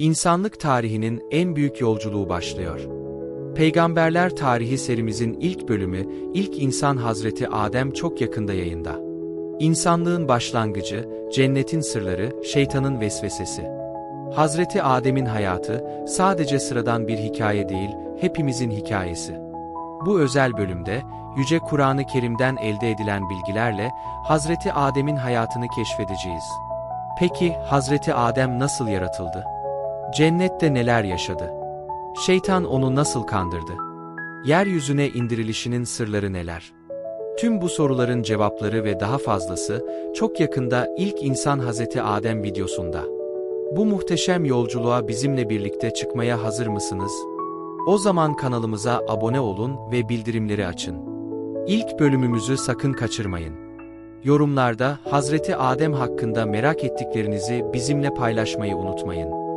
İnsanlık tarihinin en büyük yolculuğu başlıyor. Peygamberler Tarihi serimizin ilk bölümü, ilk insan Hazreti Adem çok yakında yayında. İnsanlığın başlangıcı, cennetin sırları, şeytanın vesvesesi. Hazreti Adem'in hayatı, sadece sıradan bir hikaye değil, hepimizin hikayesi. Bu özel bölümde, Yüce Kur'an-ı Kerim'den elde edilen bilgilerle, Hazreti Adem'in hayatını keşfedeceğiz. Peki, Hazreti Adem nasıl yaratıldı? Cennette neler yaşadı? Şeytan onu nasıl kandırdı? Yeryüzüne indirilişinin sırları neler? Tüm bu soruların cevapları ve daha fazlası çok yakında ilk insan Hazreti Adem videosunda. Bu muhteşem yolculuğa bizimle birlikte çıkmaya hazır mısınız? O zaman kanalımıza abone olun ve bildirimleri açın. İlk bölümümüzü sakın kaçırmayın. Yorumlarda Hazreti Adem hakkında merak ettiklerinizi bizimle paylaşmayı unutmayın.